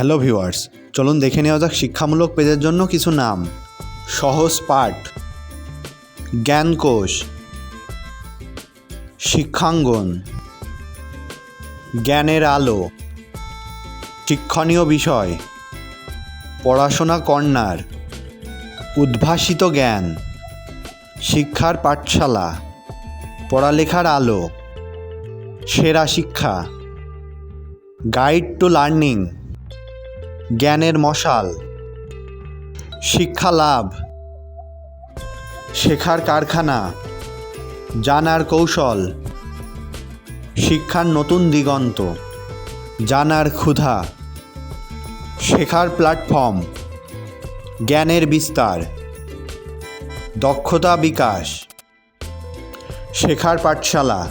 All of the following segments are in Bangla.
হ্যালো ভিউয়ার্স, চলুন দেখে নেওয়া যাক শিক্ষামূলক পেজের জন্য কিছু নাম। সহজ পাঠ। জ্ঞানকোষ। শিক্ষাঙ্গন। জ্ঞানের আলো। শিক্ষণীয় বিষয়। পড়াশোনা কর্নার। উদ্ভাসিত জ্ঞান। শিক্ষার পাঠশালা। পড়ালেখার আলো। সেরা শিক্ষা। Guide to learning. জ্ঞানের মশাল। শিক্ষা লাভ। শেখার কারখানা। জানার কৌশল। শিক্ষার নতুন দিগন্ত। জানার ক্ষুধা। শেখার প্ল্যাটফর্ম। জ্ঞানের বিস্তার। দক্ষতা বিকাশ। শেখার পাঠশালা।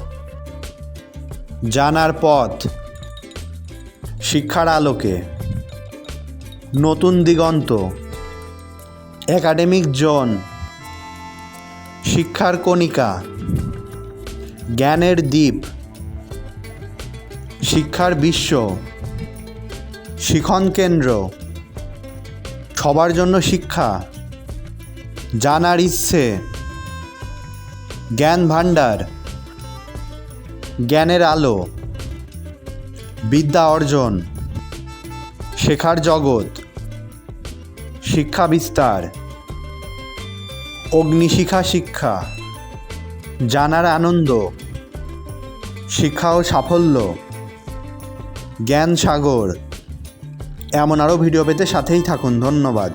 জানার পথ। শিক্ষার আলোকে। নতুন দিগন্ত। Academic zone. শিক্ষার কণিকা। জ্ঞানের দ্বীপ। শিক্ষার বিশ্ব। শিখন কেন্দ্র। সবার জন্য শিক্ষা। জানার ইচ্ছে। জ্ঞান ভাণ্ডার। জ্ঞানের আলো। বিদ্যা অর্জন। শেখার জগৎ, শিক্ষা বিস্তার, অগ্নিশিখা শিক্ষা, জানার আনন্দ, শিক্ষা ও সাফল্য, জ্ঞান সাগর। এমন আরও ভিডিও পেতে সাথেই থাকুন। ধন্যবাদ।